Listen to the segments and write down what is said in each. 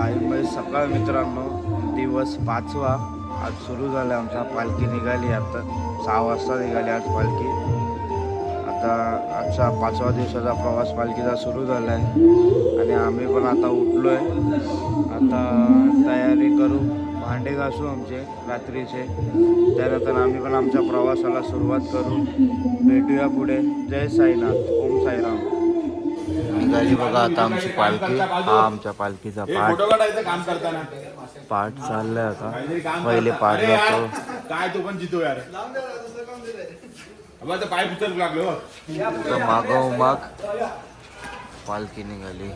साहेबमध्ये सकाळ मित्रांनो. दिवस पाचवा. आज सुरू झाला आमचा पालखी निघाली. आता सहा वाजता निघाली आज पालखी. आता आजचा पाचवा दिवसाचा प्रवास पालखीचा सुरू झाला आहे आणि आम्ही पण आता उठलो आहे आता तयारी करू. भांडे घासू आमचे रात्रीचे. त्यानंतर आम्ही पण आमच्या प्रवासाला सुरुवात करू. भेटूया पुढे. जय साईनाथ. ओम साईराम. निघाली बघा आता आमची पालखी. हा आमच्या पालखीचा पाठ. पाठ चाललाय आता. पहिले. पाठ जातो काय तो पण जितो यार. पाय लागलो हो. मागोमाग पालखी निघाली.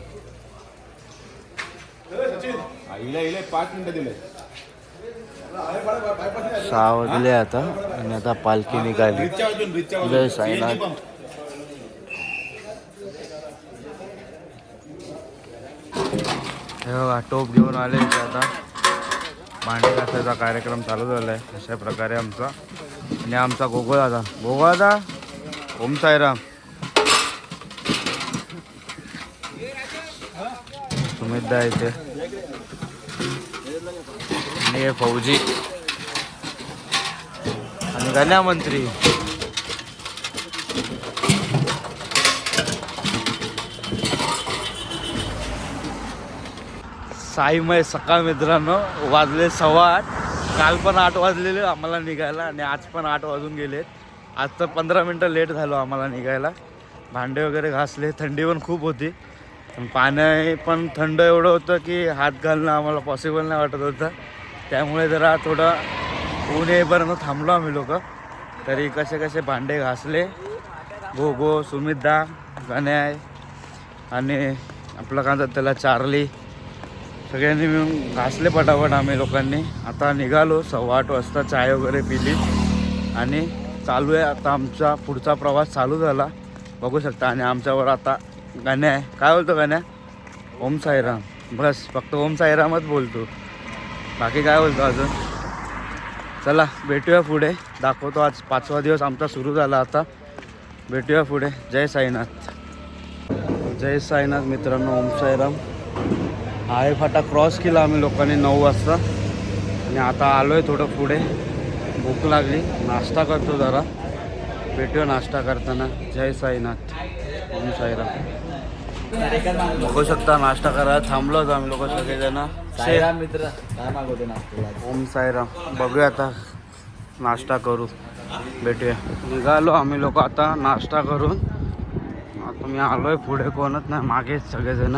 सहा वाजले आता. आणि आता पालखी निघाली. जय साईनाथ. हे बघा टोप घेऊन आले इथे आता. भांडे घासायचा कार्यक्रम चालू झाला आहे अशा प्रकारे आमचा. आणि आमचा गोगोळदादा. गोगोळदा ओम साईराम. सुमितदा इथे. आणि हे फौजी. आणि गण्या साईमय सकाळ मित्रांनो वाजले सव्वा आठ. काल पण आठ वाजलेले आम्हाला निघायला आणि आज पण आठ वाजून गेलेत. आज तर पंधरा मिनटं लेट झालो आम्हाला निघायला. भांडे वगैरे घासले थंडी पण खूप होती. पण पाणी पण थंड एवढं होतं की हात घालणं आम्हाला पॉसिबल नाही वाटत होतं. त्यामुळे जरा थोडं ऊन येईपर्यंत थांबलो आम्ही लोक. तरी कसे कसे भांडे घासले. गो गो सुमितदा गण्या आणि आपलं काय त्याला चार्ली. सगळ्यांनी मिळून घासले पटापट आम्ही लोकांनी. आता निघालो सव्वा आठ वाजता चाय वगैरे पिली. आणि चालू आहे आता आमचा पुढचा प्रवास चालू झाला. बघू शकता आणि आमच्यावर आता गाण्या आहे. काय बोलतो गाण्या? ओम साईराम. बस फक्त ओम साईरामच बोलतो. बाकी काय बोलतो अजून? चला भेटूया पुढे. दाखवतो आज पाचवा दिवस आमचा सुरू झाला आता. भेटूया पुढे. जय साईनाथ. जय साईनाथ मित्रांनो ओम साईराम. आहे फाटा क्रॉस केला आम्ही लोकांनी नऊ वाजता. आणि आता आलो आहे थोडं पुढे. भूक लागली. नाश्ता करतो जरा. भेटूया नाश्ता करताना. जय साईनाथ. ओम साईराम. बघू शकता नाश्ता करायला थांबलोच आम्ही लोक सगळेजण. साईराम मित्र काय मागवते नाश्त्याला? ओम साईराम. बघूया आता नाश्ता करू. भेटूया. निघालो आम्ही लोक आता नाश्ता करून. आता मी आलो आहे पुढे. कोणच नाही. मागेच सगळेजण.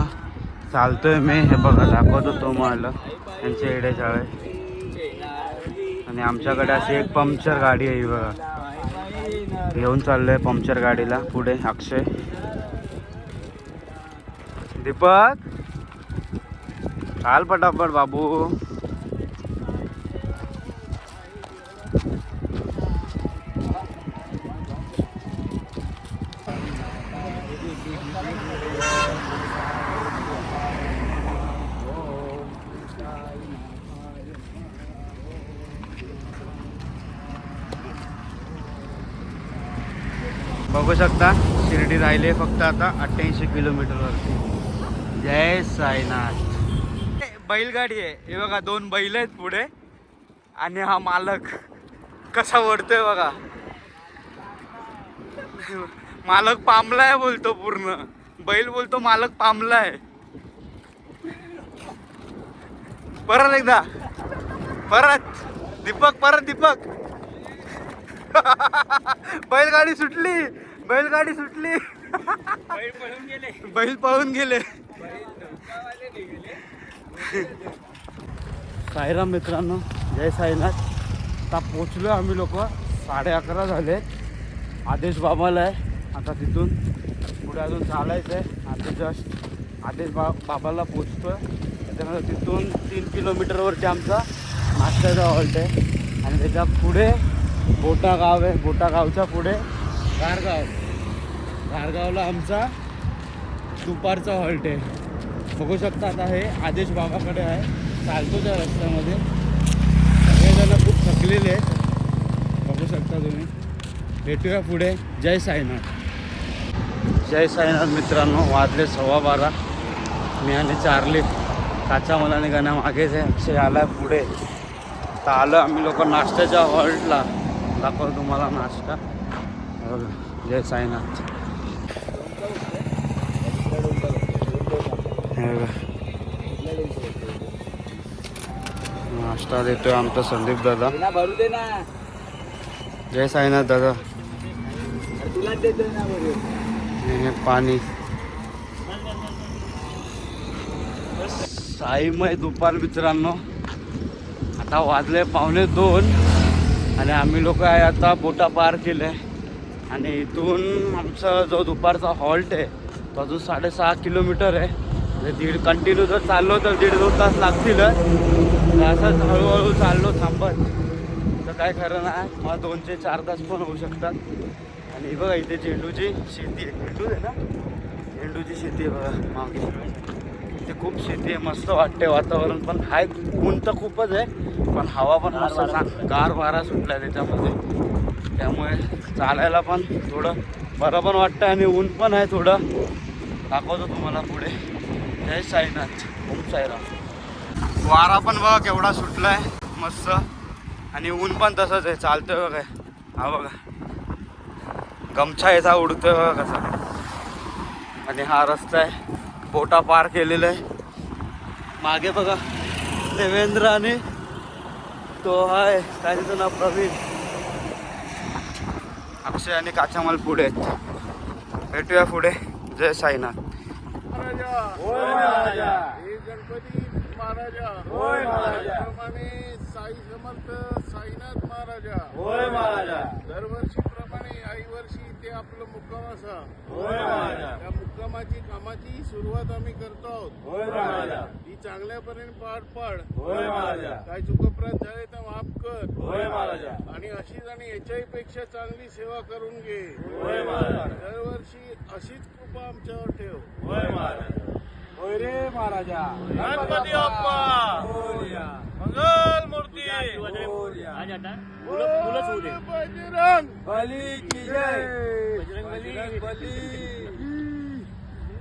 चालतोय मी. हे बघा दाखवतो तुम्हाला. मला त्यांचे एडे शाळे आणि आमच्याकडे अशी एक पंक्चर गाडी आहे बघा. घेऊन चाललोय पंक्चर गाडीला. पुढे अक्षय. दीपक! चाल पटापट बाबू. राहिले फक्त आता अठ्ठ्याऐंशी किलोमीटरवरती जय साईनाथ. बैलगाडी आहे. हे बघा दोन बैल आहेत पुढे. आणि हा मालक कसा ओढतोय बघा. मालक पामलाय बोलतो पूर्ण. बैल बोलतो मालक पांबलाय. परत एकदा. परत. दीपक परत दीपक. बैलगाडी सुटली. बैलगाडी सुटली. बैल पळून गेले. साईराम मित्रांनो जय साईनाथ. आता पोचलो आम्ही लोक. साडे अकरा झाले. आदेश बाबाला आहे. आता तिथून पुढे अजून चालायचं आहे आता जस्ट आदेश बा बाबाला पोचतो त्याच्यानंतर तिथून तीन किलोमीटरवरती आमचा नाश्त्याचा हॉल्ट आहे. आणि त्याच्या पुढे बोटा गाव आहे. बोटा गावच्या पुढे गारगाव. खारगावला आमचा दुपारचा हॉल्ट आहे. बघू शकता आता हे आदेश बाबाकडे आहे. चालतो त्या रस्त्यामध्ये. सगळेजण खूप थकलेले आहेत. बघू शकता तुम्ही. भेटूया पुढे. जय साईनाथ. जय साईनाथ मित्रांनो वाजले सव्वा बारा. मी आणि चारले. काचा मला निघाण्या मागेच आहे. अक्षय आला पुढे. तर आलं आम्ही लोक नाश्त्याच्या हॉल्टला. दाखवतो तुम्हाला नाश्ता. जय साईनाथ. नाश्ता देतोय आमचा संदीप दादा. जय साईनाथ दादा. हे पाणी. साईमय दुपार मित्रांनो. आता वाजले पावणे दोन. आणि आम्ही लोक आहे आता बोटा पार केले आणि इथून आमचा जो दुपारचा हॉल्ट आहे तो अजून साडेसहा किलोमीटर आहे. म्हणजे दीड कंटिन्यू जर चाललो तर दीड दोन तास लागतील तर असंच हळूहळू चाललो थांबत. तर काय खरं नाही मला दोनशे चार तास पण होऊ शकतात. आणि बघा इथे झेंडूची शेती आहे. झेंडू आहे ना? झेंडूची शेती आहे बघा मागे. इथे खूप शेती आहे. मस्त वाटते वातावरण पण. हाय ऊन तर खूपच आहे पण हवा पण मस्त गार वारा सुटला त्याच्यामध्ये. त्यामुळे चालायला पण थोडं बरं पण वाटतं आणि ऊन पण आहे थोडं. दाखवतो तुम्हाला पुढे. जय साईनाथ. ओम साईराम. वारा पण बघा केवढा सुटला आहे मस्त. आणि ऊन पण तसंच आहे. चालतोय बघा. हा बघा. गमछा याचा उडतोय बघा कसा. आणि हा रस्ता आहे. बोटा पार केलेला आहे. मागे बघा. देवेंद्र आणि तो आहे. काय त्याचं नाव? प्रवीण. अक्षय आणि काचामाल पुढे आहेत. भेटूया पुढे. जय साईनाथ. होय महाराजा. गणपती महाराजा. होय महाराजा साई समर्थ साईनाथ महाराजा. होय महाराजा. दरवर्षीप्रमाणे आई वर्षी इथे आपलं मुक्काम असा. त्या मुक्कामाची कामाची सुरुवात आम्ही करतो आहोत. ती चांगल्यापर्यंत पार पाड. होय महाराजा काय चुकप्रत झाले तर माफ कर. आणि अशीच आणि याच्याही पेक्षा चांगली सेवा करून घे. दरवर्षी अशीच कृपा आमच्यावर ठेव. होय महाराजा होय रे महाराजा गणपती बाप्पा मोरया. मंगल मूर्ती मोरया. बजरंग बली की जय बजरंग बली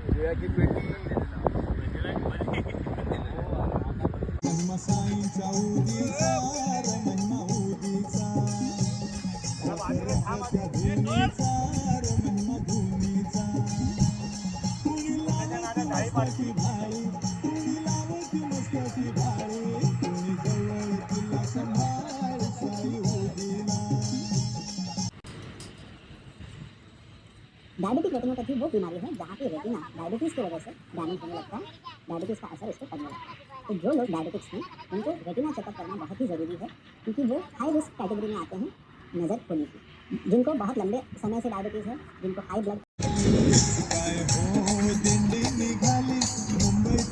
सूर्याची पेटी डायबिटिक रेटिनोपैथी वो बीमारी है जहाँ पे रेटिना डायबिटीज़ की वजह से डैमेज होने लगता है डायबिटीज़ का असर पर पड़ने लगता है। तो जो लोग डायबिटिक्स हैं उनको रेटिना चेकअप करना बहुत ही ज़रूरी है क्योंकि वो हाई रिस्क कैटेगरी में आते हैं नज़र खोने की जिनको बहुत लंबे समय से डायबिटीज़ है जिनको हाई ब्लड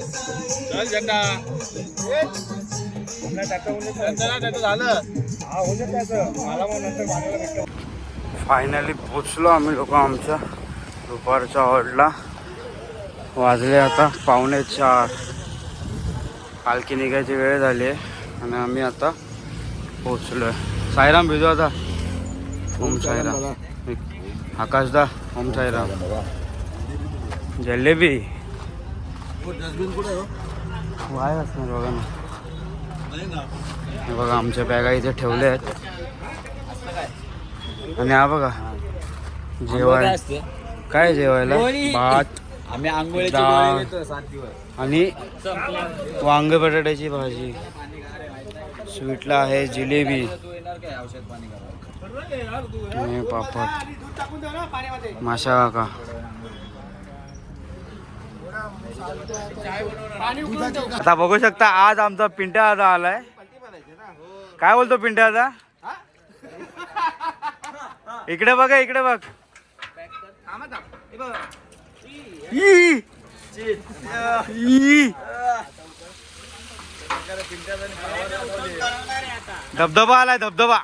चल झेंडा. फायनली पोचलो आम्ही लोक आमच्या दुपारच्या ऑर्डला वाजले आता पावणे चार. पालखी निघायची वेळ झाली आहे आणि आम्ही आता पोचलो आहे साईराम भिजू आता. ओम साईराम. आकाशदा ओम साईराम. जलेबी. वाय असणार बघा ना. हे बघा आमच्या बॅगा इथे ठेवल्या आहेत. आणि हा बघा जेवाय काय जेवायला. भात आम्ही दिवस आणि वांगे बटाट्याची भाजी. स्वीटला आहे जिलेबी. पापड. माशा काका. आता बघू शकता आज आमचा पिंट्या दादा आलाय. काय बोलतो पिंट्या दादा? इकडे बघा इकडे बघ. धबधबा आलाय धबधबा.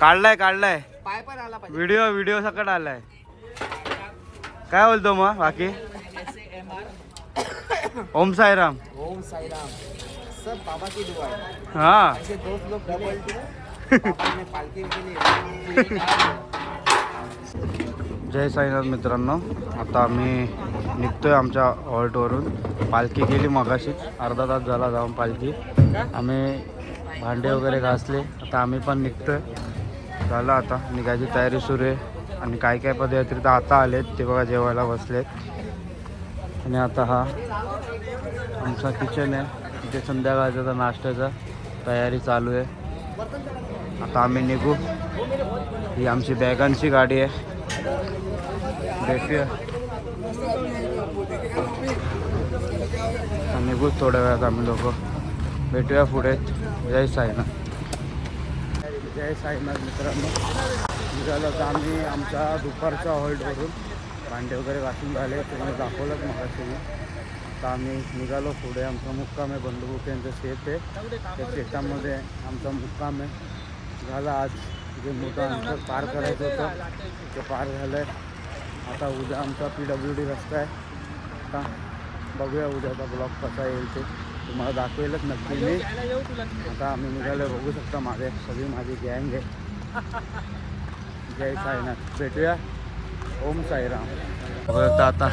काढलाय काढलाय. व्हिडिओ व्हिडिओ सकट आलाय. काय बोलतो मग बाकी? ओम साईराम. ओम साईराम. सब बाबा की दुआ है. हा ऐसे दोस्त लोग डबल जय साईनाथ मित्रांनो. आता आम्ही निघतोय आमच्या हॉल्टवरून. पालखी गेली मगाशीच अर्धा तास झाला जाऊन पालखी. आम्ही भांडे वगैरे घासले. आता आम्ही पण निघतोय. झालं आता. निघायची तयारी सुरू आहे. आणि काय काय पदयात्री तर आता आलेत ते बघा जेवायला बसलेत. आणि आता हा आमचा किचन आहे. तिथे संध्याकाळचा नाश्त्याचा तयारी चालू आहे. आता आम्ही निघू. ही आमची बॅगांची गाडी आहे. भेटूया. निघूच निघू थोड्या वेळात आम्ही लोक. भेटूया पुढे. जय साईनाथ. जय साईनाथ मित्रांनो. निघालो तर आम्ही आमच्या दुपारच्या हॉल्टवरून भांडे वगैरे घासून झाले तुम्हाला दाखवलंच मगाशी तुम्ही आता आम्ही निघालो पुढे आमचा मुक्काम आहे बंधुबुक यांचं शेत आहे. त्या शेतामध्ये आमचा मुक्काम आहे. झाला आज जे मोठं अंतर पार करायचं होतं ते पार झालं आहे आता उद्या आमचा पी डब्ल्यू डी रस्ता आहे. आता बघूया उद्याचा ब्लॉग कसा येईल ते. तुम्हाला दाखवेलच नक्की मी. आता आम्ही निघालो बघू शकता माझे सगळी माझी गँग आहे. जय साईनाथ. भेटूया. ओम साईराम. बघू आता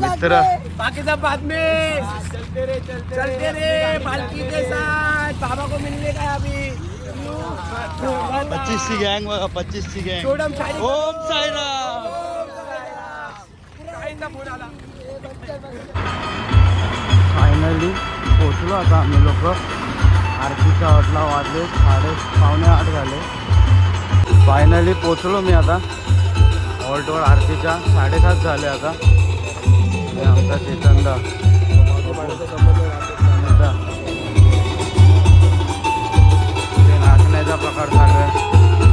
मित्र. बाकी सब बाद में चलते रे चलते चलते रे पालकी के साथ. बाबा को मिलने का अभी. पच्चीस ची गँग बघा पच्चीस ची गँग. ओम साईराम. फायनली पोचलो आता आम्ही लोक. आरतीच्या हॉटला वाजले साडे पावणे आठ झाले. फायनली पोचलो मी आता. हॉल्टवर आरतीच्या साडेसात झाले आता. हे आमचा चेतनदा. ते नाचण्याचा प्रकार चालू आहे.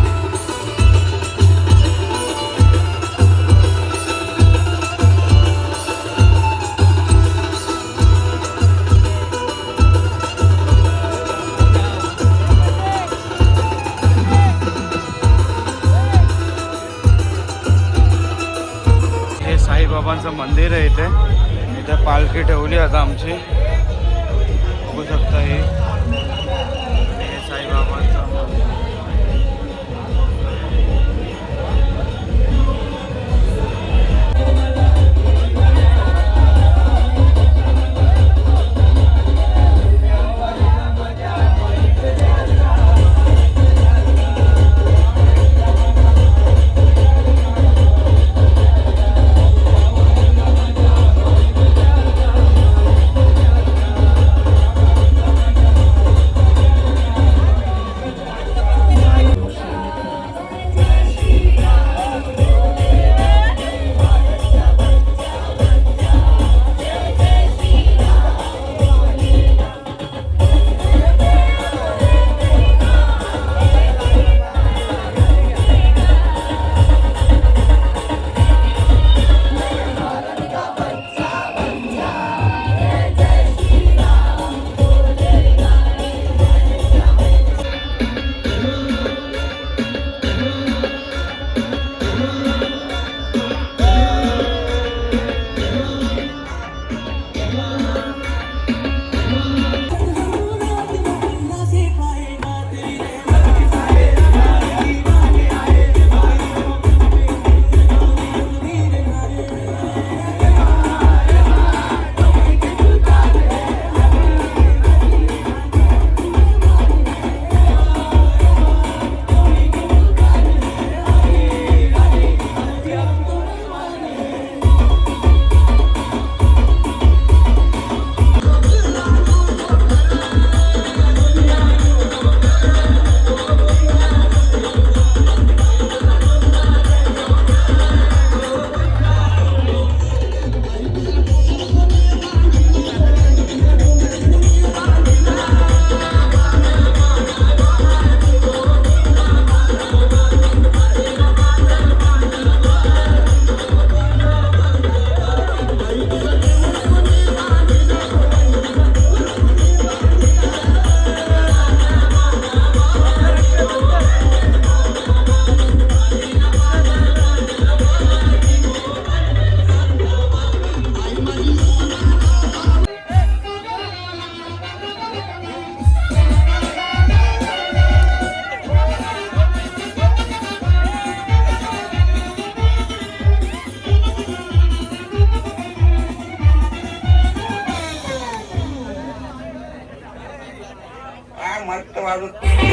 मंदिर आहे इथे. इथे पालखी ठेवली आता आमची. निघालो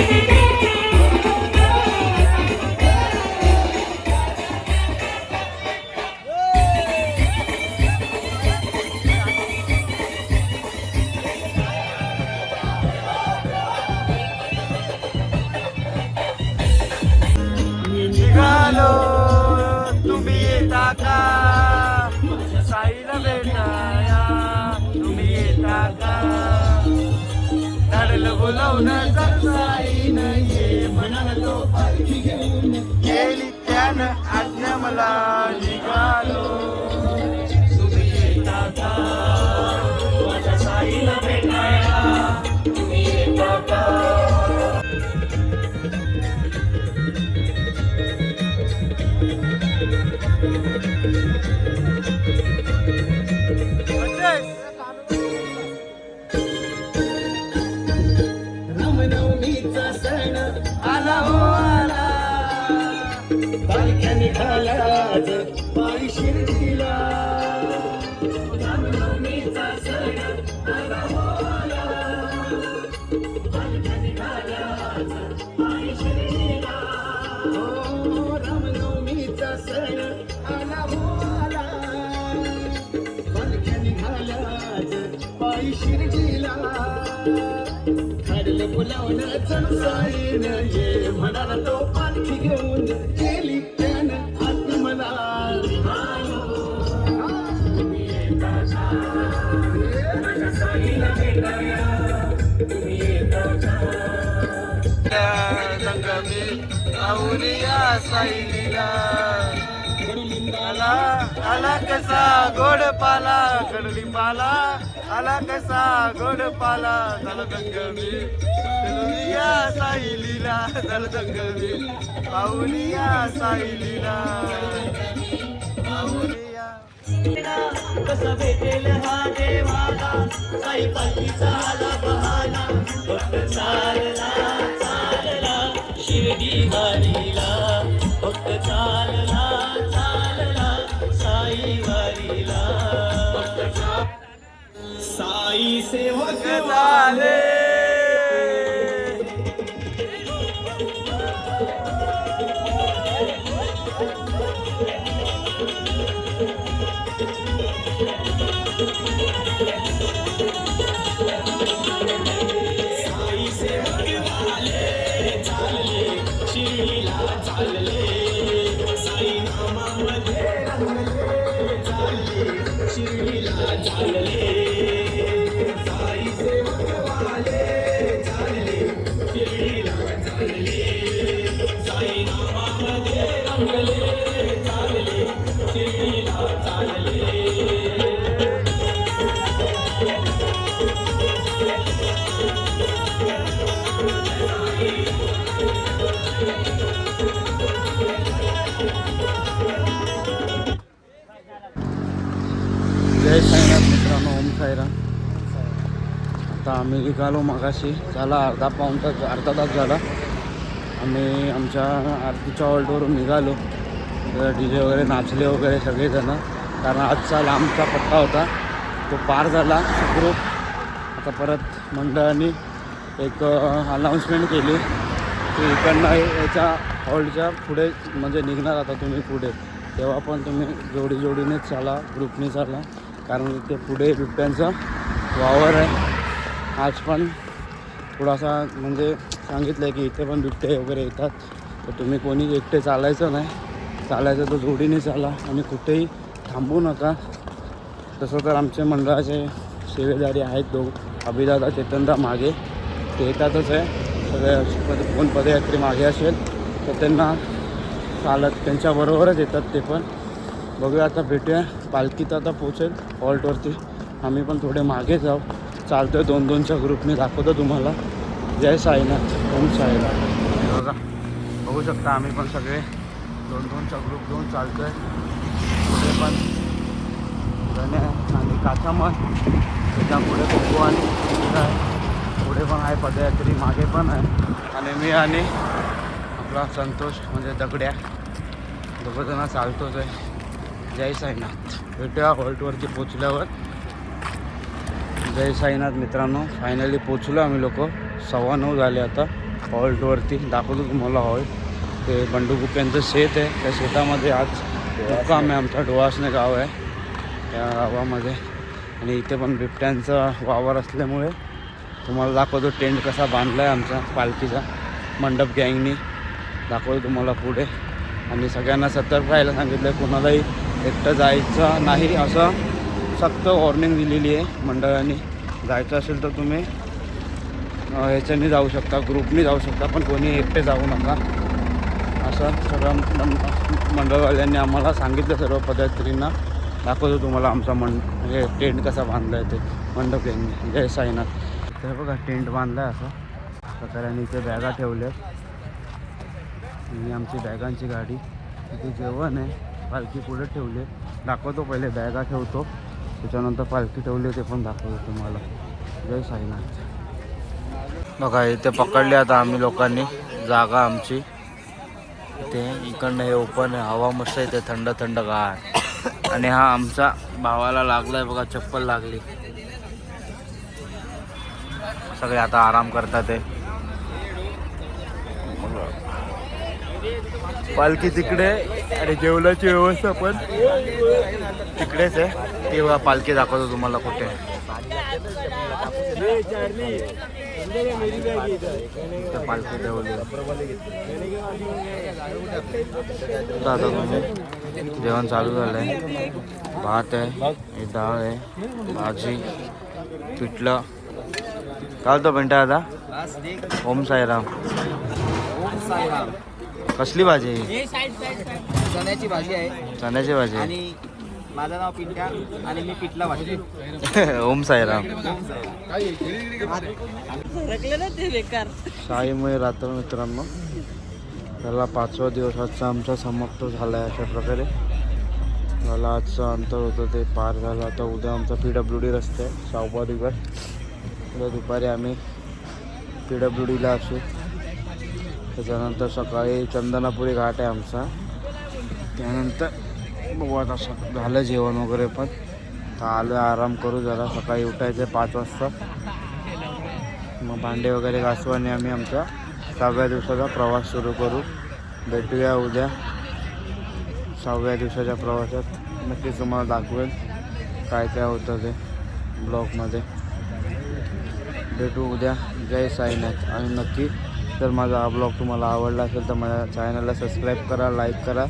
बोलावलं चणसाईन ये. म्हणाला तो पालखी घेऊन गेली त्यानं आत्मला. संगमी आला आला कसा गोड पाला कडली पाला आला कसा गोड पाला झालं संगमी आवरिया साईलीला झालं संगमी आवरिया साईलीला आवरिया कसा भेटेल हा देवाला? साई पालखीचा आला बहाना फक्त चालला चालला. शिर्डी वारीला फक्त चालला. साई सेवक झाले साई सेवक वाले चालले शिर्डीला चालले। निघालो मगाशी. झाला अर्धा पाऊण तास अर्धा तास झाला. आम्ही आमच्या आरतीच्या हॉल्टवरून निघालो. डी जे वगैरे नाचले वगैरे सगळेजणं. कारण आजचा लांबचा पट्टा होता. तो पार झाला. ग्रुप आता परत मंडळाने एक अनाऊन्समेंट केली. की इकडनं याच्या हॉल्टच्या पुढे म्हणजे निघणार आता तुम्ही पुढे. तेव्हा पण तुम्ही जोडी जोडीनेच चाला ग्रुपने चाला. कारण ते पुढे बिबट्यांचा वावर आहे. आज पण थोडासा म्हणजे सांगितलं आहे की इथे पण बिबटे वगैरे येतात. तर तुम्ही कोणी एकटे चालायचं नाही. चालायचं तर जोडीने चाला आणि कुठेही थांबू नका. तसं तर आमचे मंडळाचे सेवेदारी आहेत दोघ. अभिदादा चेतनदा मागे. ते येतातच आहे. सगळे पद कोण पदयात्री मागे असेल तर त्यांना चालत त्यांच्याबरोबरच येतात ते पण. बघूया आता भेटूया. पालखीत आता पोचेल हॉल्टवरती. आम्ही पण थोडे मागे जाऊ चालतोय. दोन दोनच्या ग्रुपने दाखवतो तुम्हाला. जय साईनाथ. ओम साईनाथ. बघा. बघू शकता आम्ही पण सगळे. दोन दोनचा ग्रुप घेऊन चालतोय. पुढे पण गणे आणि काथामन त्याच्या पुढे कोको आणि आहे. पुढे पण आहे पदयात्री. मागे पण आहे. आणि मी आणि आपला संतोष म्हणजे दगड्या. दोघंजणं चालतोच आहे. जय साईनाथ. भेटूया हॉल्टवरती पोचल्यावर. जय साईनाथ मित्रांनो. फायनली पोचलो आम्ही लोक. सव्वा नऊ झाले आता. हॉल्टवरती दाखवतो तुम्हाला हॉल. ते बंडू यांचं शेत आहे. त्या शेतामध्ये आज मुक्काम आहे. आमचा डोळासने गाव आहे. त्या गावामध्ये. आणि इथे पण बिबट्यांचा वावर असल्यामुळे तुम्हाला दाखवतो टेंट कसा बांधला आहे आमचा पालखीचा. मंडप गँगनी. दाखवतो तुम्हाला पुढे. आणि सगळ्यांना सतर्क राहायला सांगितलं आहे कुणालाही एकटं जायचं नाही असं सक्त वॉर्निंग दिलेली आहे मंडळाने. जायचं असेल तर तुम्ही ह्याच्याने जाऊ शकता ग्रुपने जाऊ शकता पण कोणी एकटे जाऊ नका. असं सगळं मंडळवाल्यांनी आम्हाला सांगितलं सर्व पदाधिकारींना दाखवतो तुम्हाला आमचा मंड हे टेंट कसा बांधला आहे ते मंडप यांनी. जय साईनाथ. तर बघा टेंट बांधला आहे असं. प्रकाराने इथे बॅगा ठेवल्यात. आणि आमची बॅगांची गाडी. इथे जेवण आहे. पालखी पुढे ठेवली आहे. दाखवतो पहिले बॅगा ठेवतो. त्याच्यानंतर पालखी ठेवली ते पण दाखवतो तुम्हाला. जय साईनाथ. बघा इथे पकडले आता आम्ही लोकांनी जागा आमची. इथे इकडनं हे ओपन आहे हवा मस्त आहे ते थंड थंड गार. आणि हा आमचा भावाला लागलाय बघा चप्पल लागली. सगळे आता आराम करतात ते. पालखी तिकडे आणि जेवणाची व्यवस्था पण तिकडेच आहे. ती पालखी दाखवतो तुम्हाला कुठे पालखी ठेवली. आता तुम्ही जेवण चालू झालं आहे भात आहे डाळ आहे भाजी पिठलं. काय होतं पेंटा आता? ओम साईराम. कसली भाजी? आहे ही? चण्याची भाजी आहे. चण्याची भाजी. आहे? आणि माझं नाव पिंट्या आणि मी पिठला वाटते ओम साईराम. शाहीमुळे रात्र मित्रांनो. त्याला पाचवा दिवस आजचा आमचा समाप्त झाला आहे अशा प्रकारे. मला आजचं अंतर होतं ते पार झालं. आता उद्या आमचा पी डब्ल्यू डी रस्ता आहे सहावा दिवस उद्या दुपारी आम्ही पी डब्ल्यू डीला असू. त्याच्यानंतर सकाळी चंदनापुरी घाट आहे आमचा. त्यानंतर बघू आता स- झालं जेवण वगैरे पण. तर आलो आराम करू जरा. सकाळी उठायचं आहे पाच वाजता. मग भांडे वगैरे घासू आणि आम्ही आमचा सहाव्या दिवसाचा प्रवास सुरू करू. भेटूया उद्या. सहाव्या दिवसाच्या प्रवासात नक्की तुम्हाला दाखवेल काय काय होतं ते ब्लॉगमध्ये. भेटू उद्या. जय साईनाथ. आणि नक्की जर माझा हा ब्लॉग तुम्हाला आवडला असेल तर माझ्या चॅनलला सबस्क्राईब करा लाईक करा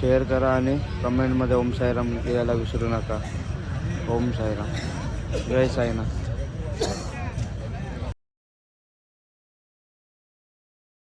शेअर करा आणि कमेंटमध्ये ओम साईराम यायला विसरू नका. ओम साईराम. जय साईनाथ.